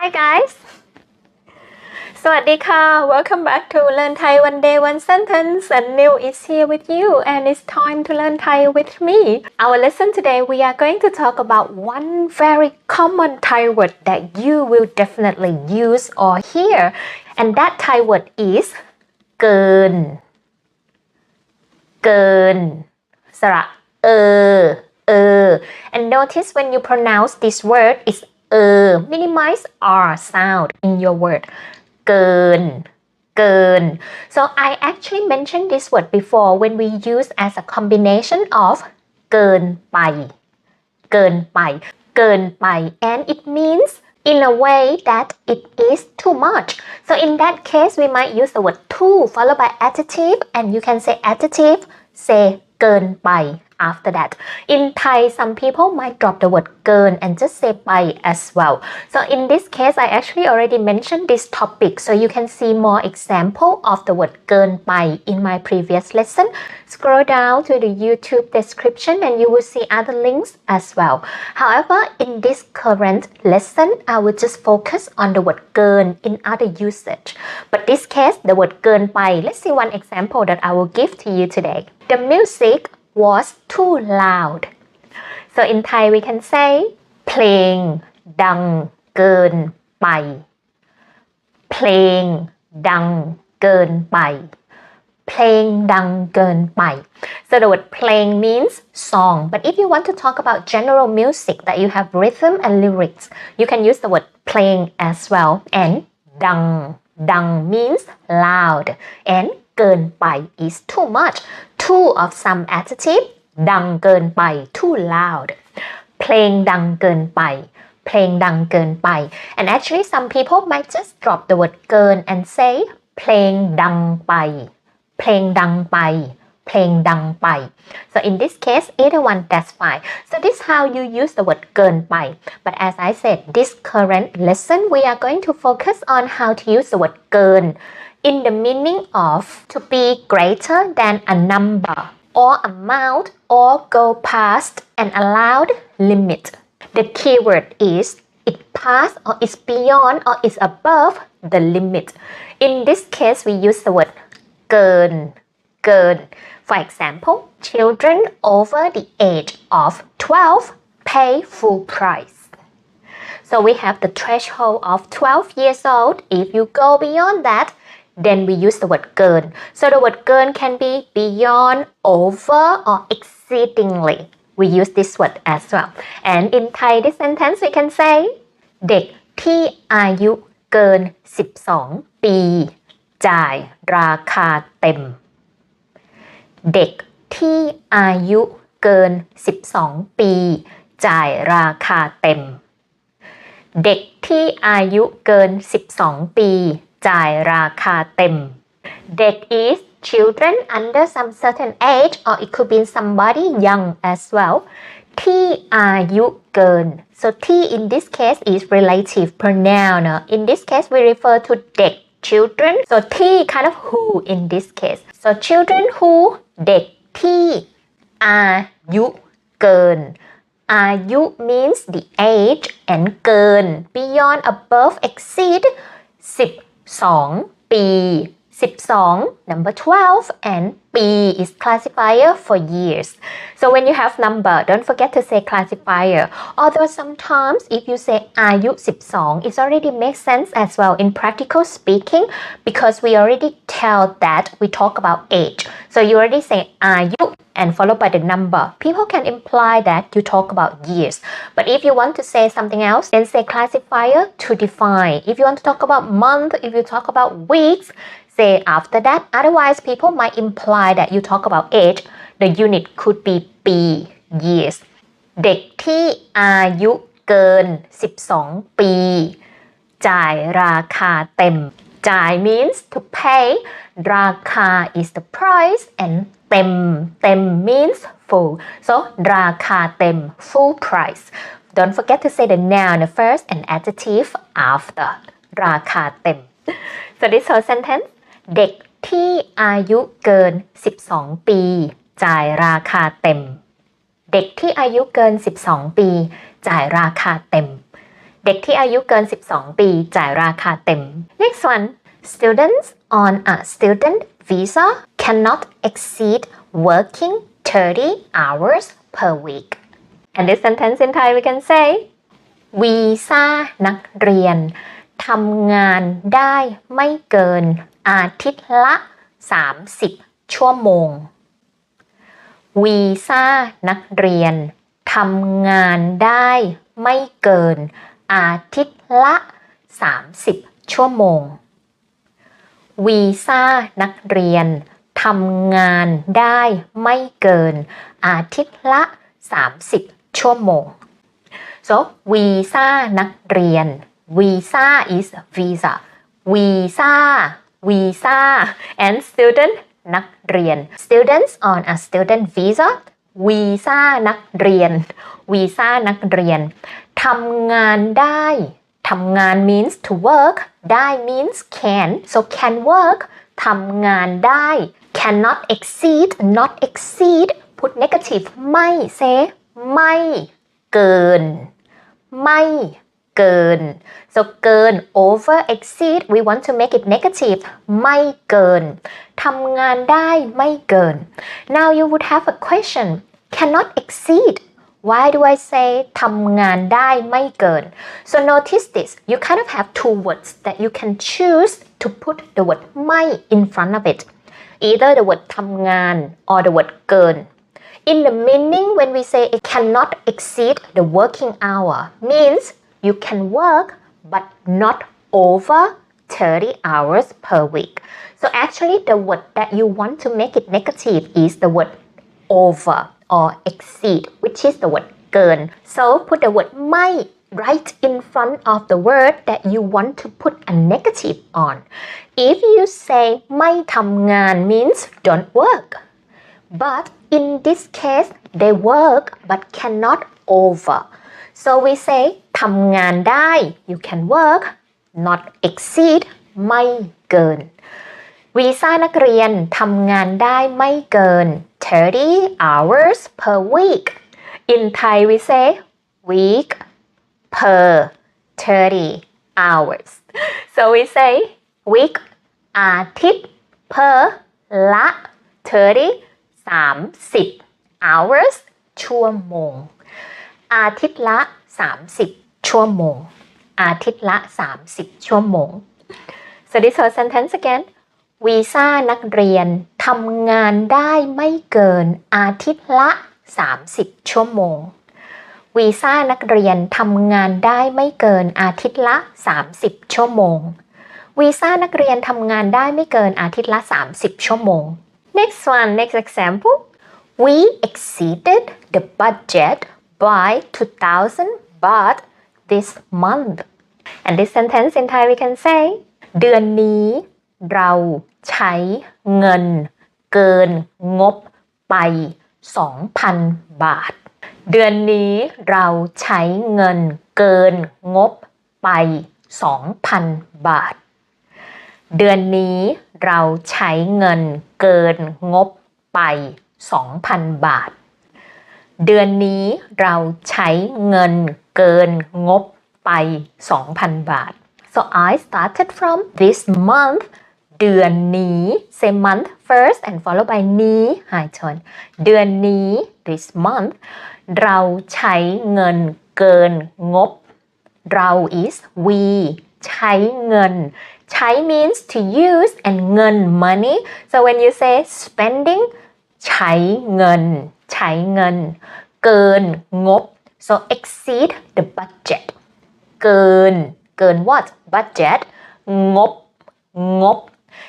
Hi guys สวัสดีค่ะ Welcome back to Learn Thai One Day One Sentence and Neil is here with you and it's time to learn Thai with me. Our lesson today we are going to talk about one very common Thai word that you will definitely use or hear and that Thai word is เกิน เกิน สระเออ เออ and notice when you pronounce this word is เออ minimize r sound in your word เกิน เกิน so I actually mentioned this word before when we use as a combination of เกินไป เกินไป เกินไป and it means in a way that it is too much so in that case we might use the word too followed by adjective and you can say adjective say เกินไป after that. In Thai, some people might drop the word "gun" and just say "pai" as well. So in this case, I actually already mentioned this topic, so you can see more example of the word "gun pai" in my previous lesson. Scroll down to the YouTube description and you will see other links as well. However, in this current lesson, I will just focus on the word "gun" in other usage. But this case, the word "gun pai." Let's see one example that I will give to you today. The music was too loud so in Thai we can say เพลง ดัง เกินไป เพลง ดัง เกินไป เพลง ดัง เกินไป so the word เพลง means song but if you want to talk about general music that you have rhythm and lyrics you can use the word เพลง as well and ดัง ดัง means loud and เกินไป is too much too of some adjective ดังเกินไป too loud เพลงดังเกินไป เพลงดังเกินไป and actually some people might just drop the word เกิน and say เพลงดังไป เพลงดังไป เพลงดังไป so in this case either one that's fine so this is how you use the word เกินไป but as I said this current lesson we are going to focus on how to use the word เกิน in the meaning of to be greater than a number or amount or go past an allowed limit. The keyword is it pass or is beyond or is above the limit. In this case, we use the word เกิน เกิน For example, children over the age of 12 pay full price. So we have the threshold of 12 years old. If you go beyond that, then we use the word เกิน so the word เกิน can be beyond over or exceedingly we use this word as well and in Thai this sentence we can say เด็กที่อายุเกิน 12 ปี จ่ายราคาเต็ม เด็กที่อายุเกิน 12 ปี จ่ายราคาเต็ม เด็กที่อายุเกิน 12 ปี จ่ายราคาเต็ม เด็ก is children under some certain age or it could be somebody young as well ที่อายุเกิน so T in this case is relative pronoun นะ in this case we refer to เด็ก children so T kind of who in this case so children who เด็กที่อายุเกิน อายุ means the age and เกิน beyond above exceed 2. ปี 12 number 12 and B is classifier for years. So when you have number, don't forget to say classifier. Although sometimes if you say ayu 12, it already makes sense as well in practical speaking because we already tell that we talk about age. So you already say ayu and followed by the number people can imply that you talk about years but if you want to say something else then say classifier to define if you want to talk about month if you talk about weeks say after that otherwise people might imply that you talk about age the unit could be ปี years เด็กที่อายุเกิน 12 ปี จ่ายราคาเต็ม จ่าย means to pay ราคา is the price and เต็มเต็ม means full so ราคาเต็ม full price don't forget to say the noun first and adjective after ราคาเต็ม so this whole sentence เด็กที่อายุเกิน 12 ปี จ่ายราคาเต็ม เด็กที่อายุเกิน 12 ปี จ่ายราคาเต็ม เด็กที่อายุเกิน 12 ปี จ่ายราคาเต็ม next one students on a student visa cannot exceed working 30 hours per week and this sentence in Thai we can say วีซ่านักเรียนทำงานได้ไม่เกินอาทิตย์ละ 30 ชั่วโมง วีซ่านักเรียนทำงานได้ไม่เกิน อาทิตย์ละ 30 ชั่วโมง วีซ่านักเรียนทำงานได้ไม่เกิน อาทิตย์ละ 30 ชั่วโมง so วีซ่านักเรียน visa is visa visa visa and student นักเรียน students on a student visa วีซ่านักเรียนวีซ่านักเรียน ทำงานได้ทำงาน means to work ได้ means can so can work ทำงานได้ cannot exceed not exceed put negative ไม่ say ไม่เกิน ไม่เกิน so เกิน over exceed we want to make it negative ไม่เกินทำงานได้ไม่เกิน now you would have a question cannot exceed why do I say ทำงานได้ไม่เกิน so notice this you kind of have two words that you can choose to put the word ไม่ in front of it either the word ทำงาน or the word เกิน in the meaning when we say it cannot exceed the working hour means you can work but not over 30 hours per week so actually the word that you want to make it negative is the word over or exceed which is the word เกิน so put the word ไม่ right in front of the word that you want to put a negative on if you say ไม่ทำงาน means don't work but in this case they work but cannot over so we say ทำงานได้ you can work not exceed ไม่เกิน วีซ่านักเรียนทำงานได้ไม่เกิน 30 hours per week in Thai we say week per 30 hours so we say week อาทิตย์ per ละ 30 30 hours ชั่วโมง อาทิตย์ละ 30 ชั่วโมง อาทิตย์ละ 30 ชั่วโมง so this whole sentence again วีซ่านักเรียนทำงานได้ไม่เกินอาทิตย์ละ 30 ชั่วโมง วีซ่านักเรียนทำงานได้ไม่เกินอาทิตย์ละ 30 ชั่วโมง วีซ่านักเรียนทำงานได้ไม่เกินอาทิตย์ละ 30 ชั่วโมง next one next example we exceeded the budget by 2,000 baht this month and this sentence in Thai we can say เดือนนี้เรา ใช้เงินเกินงบไป 2,000 บาท เดือนนี้เราใช้เงินเกินงบไป 2,000 บาท เดือนนี้เราใช้เงินเกินงบไป 2,000 บาท เดือนนี้เราใช้เงินเกินงบไป 2,000 บาท so I started from this month เดือนนี้ say month first and followed by นี้ high tone เดือนนี้ this month เราใช้เงินเกินงบ เรา is we ใช้เงิน ใช้ means to use and เงิน money so when you say spending ใช้เงิน ใช้เงิน เกินงบ so exceed the budget เกิน เกิน what budget งบ งบ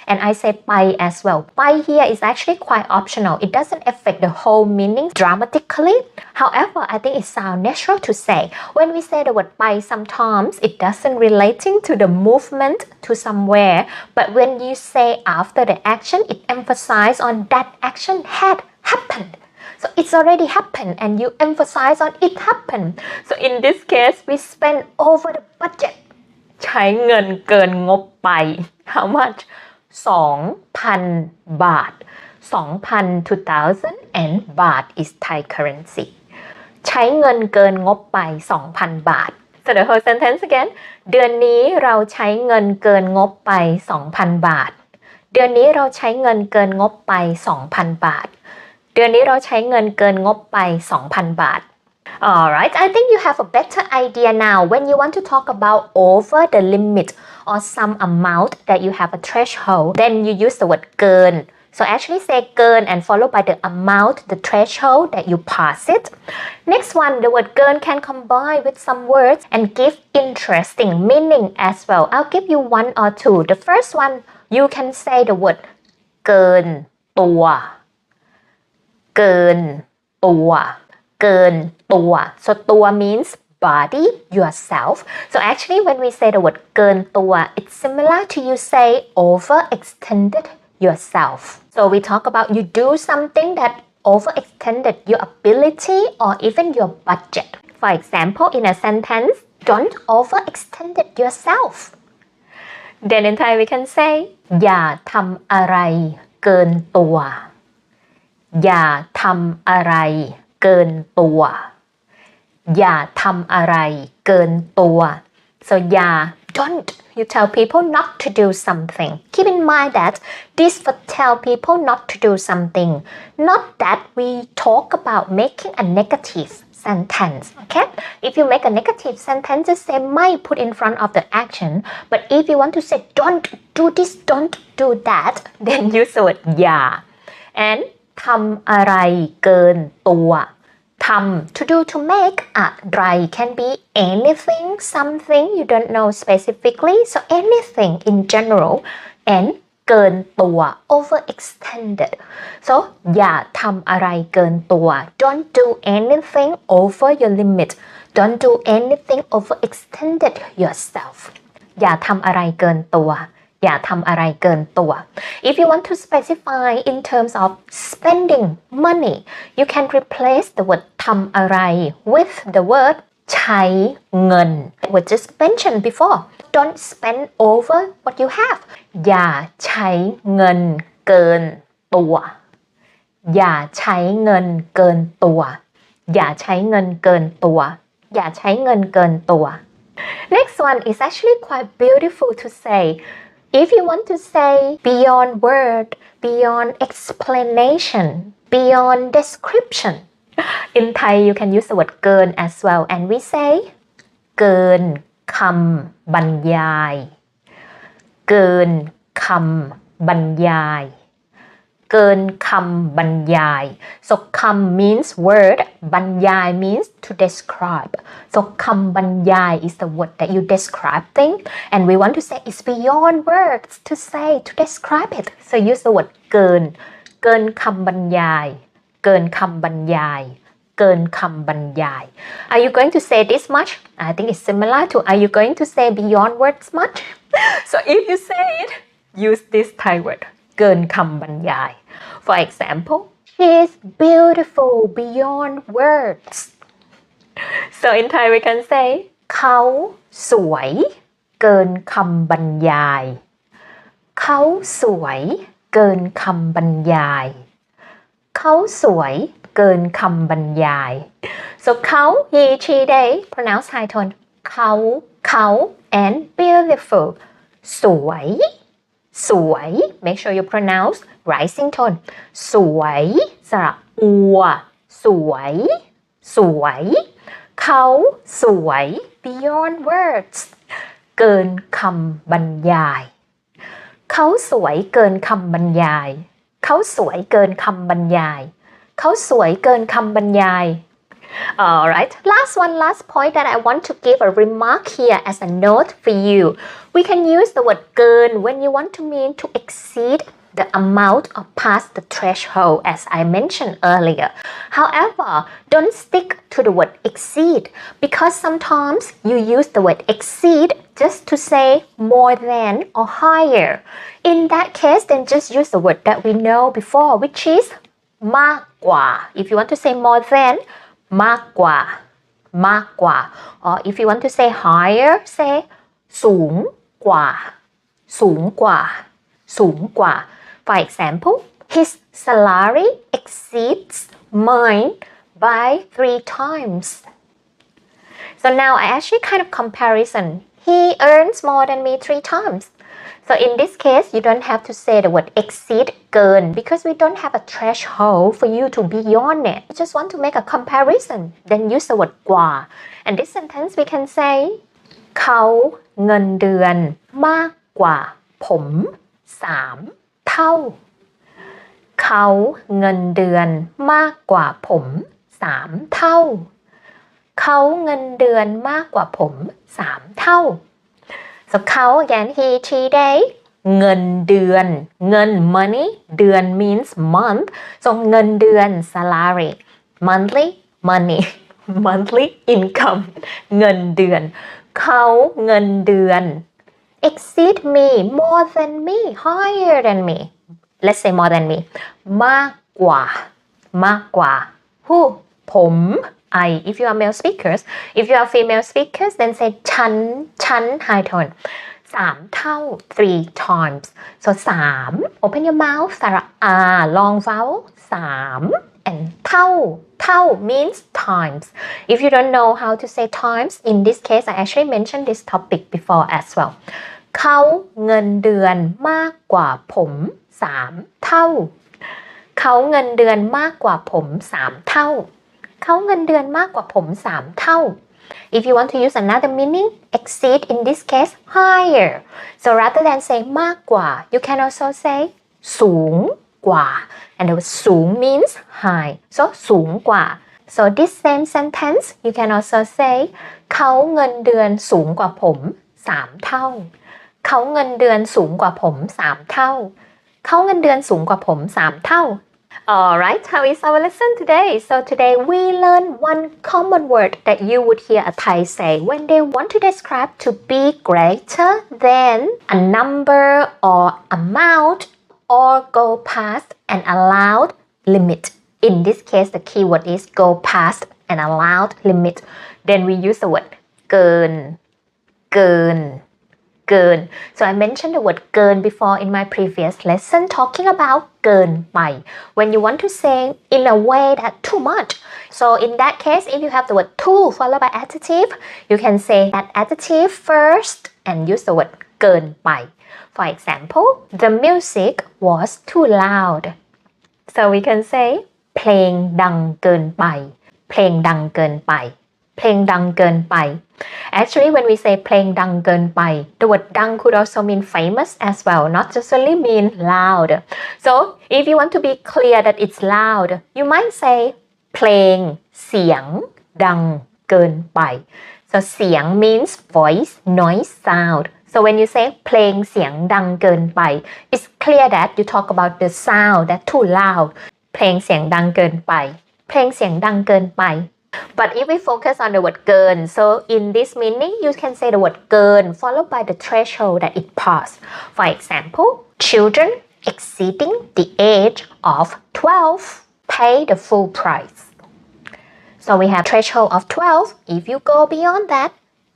and I say by as well by here is actually quite optional it doesn't affect the whole meaning dramatically however I think it sounds natural to say when we say the word by sometimes it doesn't relating to the movement to somewhere but when you say after the action it emphasize on that action had happened so it's already happened and you emphasize on it happened so in this case we spend over the budget ใช้เงินเกินงบไป how much 2,000 บาท 2,000 2,000 and บาท is Thai currency ใช้เงินเกินงบไป 2,000 บาท so the whole sentence again เดือนนี้เราใช้เงินเกินงบไป 2,000 บาท เดือนนี้เราใช้เงินเกินงบไป 2,000 บาท เดือนนี้เราใช้เงินเกินงบไป 2,000 บาท Alright, I think you have a better idea now when you want to talk about over the limit or some amount that you have a threshold, then you use the word เกิน So actually say เกิน and followed by the amount, the threshold that you pass it. Next one, the word เกิน can combine with some words and give interesting meaning as well. I'll give you one or two. The first one, you can say the word เกินตัว เกินตัว เกินตัว so ตัว means body yourself so actually when we say the word เกินตัว it's similar to you say overextended yourself so we talk about you do something that overextended your ability or even your budget for example in a sentence don't overextend it yourself then in Thai we can say อย่าทำอะไรเกินตัว อย่าทำอะไร เกินตัว อย่าทำอะไรเกินตัว so อย่า don't you tell people not to do something keep in mind that this for tell people not to do something not that we talk about making a negative sentence okay if you make a negative sentence just say might put in front of the action but if you want to say don't do this don't do that then use the word อย่า and ทำอะไรเกินตัวทำ to do to make อะไร can be anything something you don't know specifically so anything in general and เกินตัว overextended so อย่าทำอะไรเกินตัว don't do anything over your limit don't do anything overextended yourself อย่าทำอะไรเกินตัว อย่าทำอะไรเกินตัว if you want to specify in terms of spending money you can replace the word ทำอะไร with the word ใช้เงิน we just mentioned before don't spend over what you have อย่าใช้เงินเกินตัว อย่าใช้เงินเกินตัว อย่าใช้เงินเกินตัว อย่าใช้เงินเกินตัว next one is actually quite beautiful to say if you want to say beyond word beyond explanation beyond description in Thai you can use the word เกิน as well and we say เกินคำบรรยาย เกินคำบรรยาย เกินคำบรรยาย so คำ means word บรรยาย means to describe so คำบรรยาย is the word that you describe thing and we want to say it's beyond words to say to describe it so use the word เกิน เกินคำบรรยาย เกินคำบรรยาย เกินคำบรรยาย Are you going to say this much I think it's similar to Are you going to say beyond words much so if you say it use this Thai word เกินคำบรรยาย For example she is beautiful beyond words so in Thai we can say เขาสวย เกินคำบรรยาย เขาสวย เกินคำบรรยาย เขาสวยเกินคำบรรยาย so เขา he she they pronounce high tone เขาเขา and beautiful สวย สวย make sure you pronounce rising tone สวยสระอัว สวย สวย เขาสวย beyond words เกินคำบรรยาย เขาสวยเกินคำบรรยาย เขาสวยเกินคำบรรยาย เขาสวยเกินคำบรรยาย Alright, last one, last point that I want to give a remark here as a note for you. We can use the word เกิน when you want to mean to exceed the amount or pass the threshold as I mentioned earlier. However, don't stick to the word exceed because sometimes you use the word exceed just to say more than or higher. In that case, then just use the word that we know before, which is มากกว่า If you want to say more than มากกว่า มากกว่า or if you want to say higher say สูงกว่า สูงกว่า สูงกว่า for example his salary exceeds mine by three times so now I actually kind of comparison he earns more than me three times so in this case you don't have to say the word exceed เกิน because we don't have a threshold for you to be beyond it we just want to make a comparison then use the word กว่า and this sentence we can say เขาเงินเดือนมากกว่าผมสามเท่า เขาเงินเดือนมากกว่าผมสามเท่า เขาเงินเดือนมากกว่าผมสามเท่า so เขา again he she they เงินเดือน เงิน money เดือน means month so เงินเดือน salary monthly money monthly income เงินเดือน เขาเงินเดือน exceed me more than me higher than me let's say more than me มากกว่า มากกว่า who ผม I if you are male speakers if you are female speakers then say ฉัน ฉัน high tone สามเท่า three times so สาม open your mouth สระ R long vowel สาม and เท่า เท่า means times if you don't know how to say times in this case I actually mentioned this topic before as well เขาเงินเดือนมากกว่าผมสามเท่า เขาเงินเดือนมากกว่าผมสามเท่า เขาเงินเดือนมากกว่าผมสามเท่า If you want to use another meaning, exceed in this case higher. So rather than say มากกว่า you can also say สูงกว่า and the word สูง means high. So สูงกว่า so this same sentence you can also say เขาเงินเดือนสูงกว่าผมสามเท่า เขาเงินเดือนสูงกว่าผมสามเท่า เขาเงินเดือนสูงกว่าผมสามเท่า Alright, how is our lesson today? So today we learn one common word that you would hear a Thai say when they want to describe to be greater than a number or amount or go past an allowed limit. In this case, the keyword is go past an allowed limit. Then we use the word เกิน เกิน เกิน so I mentioned the word เกิน before in my previous lesson talking about เกินไป when you want to say in a way that too much so in that case if you have the word too followed by adjective you can say that adjective first and use the word เกินไป for example the music was too loud so we can say เพลงดังเกินไป เพลงดังเกินไป เพลงดังเกินไป Actually, when we say เพลงดังเกินไป the word ดัง could also mean famous as well, not just only mean loud. So, if you want to be clear that it's loud, you might say เพลงเสียง ดังเกินไป so เสียง means voice noise sound so when you say เพลงเสียงดังเกินไป it's clear that you talk about the sound that too loud เพลงเสียงดังเกินไป เพลงเสียงดังเกินไป But if we focus on the word เกิน so in this meaning you can say the word เกิน followed by the threshold that it passed. For example, children exceeding the age of 12 pay the full price. So we have threshold of 12. If you go beyond that,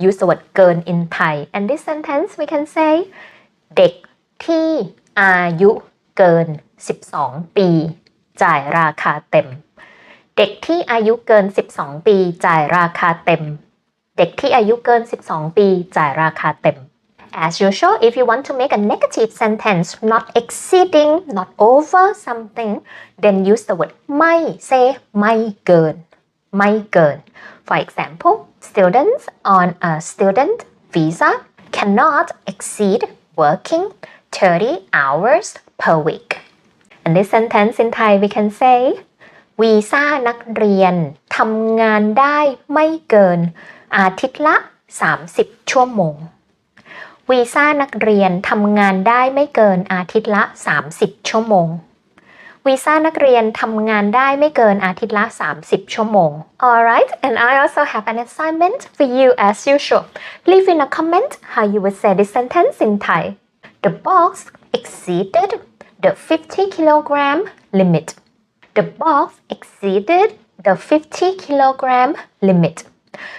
use the word เกิน in Thai. And this sentence we can say เด็กที่อายุเกิน 12 ปี จ่ายราคาเต็ม เด็กที่อายุเกิน 12 ปีจ่ายราคาเต็ม เด็กที่อายุเกิน 12 ปีจ่ายราคาเต็ม As usual, if you want to make a negative sentence, not exceeding, not over something, then use the word ไม่ say ไม่เกิน ไม่เกิน For example, students on a student visa cannot exceed working 30 hours per week. And this sentence in Thai we can say วีซ่านักเรียนทำงานได้ไม่เกินอาทิตย์ละ 30 ชั่วโมง วีซ่านักเรียนทำงานได้ไม่เกินอาทิตย์ละ 30 ชั่วโมง วีซ่านักเรียนทำงานได้ไม่เกินอาทิตย์ละ 30 ชั่วโมง Alright and I also have an assignment for you as usual leave in a comment how you would say this sentence in Thai the box exceeded the 50 kilogram limit the box exceeded the 50 kilogram limit.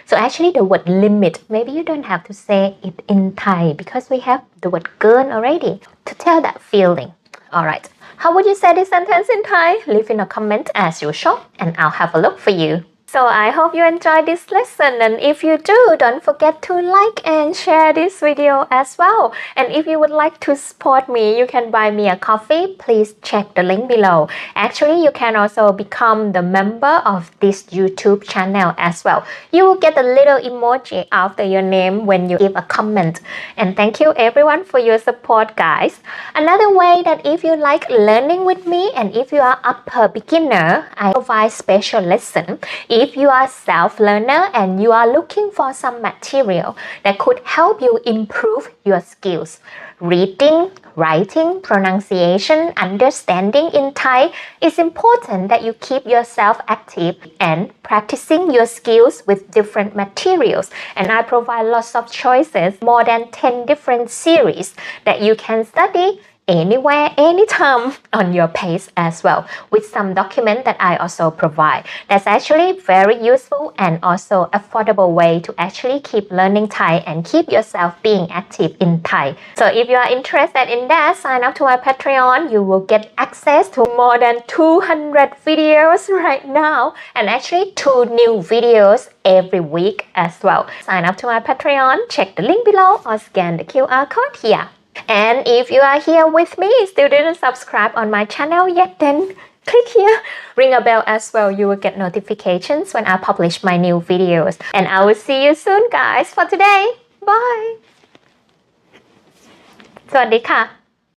So actually the word limit, maybe you don't have to say it in Thai because we have the word gun already to tell that feeling. Alright, how would you say this sentence in Thai? Leave in a comment as usual and I'll have a look for you. So I hope you enjoyed this lesson and if you do, don't forget to like and share this video as well. And if you would like to support me, you can buy me a coffee. Please check the link below. Actually, you can also become the member of this YouTube channel as well. You will get a little emoji after your name when you give a comment. And thank you everyone for your support guys. Another way that if you like learning with me and if you are upper beginner, I provide special lesson if you are self-learner and you are looking for some material that could help you improve your skills, reading, writing, pronunciation, understanding in Thai, it's important that you keep yourself active and practicing your skills with different materials. And I provide lots of choices, more than 10 different series that you can study anywhere, anytime on your pace as well with some document that I also provide. That's actually very useful and also affordable way to actually keep learning Thai and keep yourself being active in Thai. So if you are interested in that, sign up to my Patreon. You will get access to more than 200 videos right now and actually two new videos every week as well. Sign up to my Patreon, check the link below or scan the QR code here. And if you are here with me, still didn't subscribe on my channel yet, then click here, ring a bell as well. You will get notifications when I publish my new videos. And I will see you soon, guys. For today, bye. สวัสดีค่ะ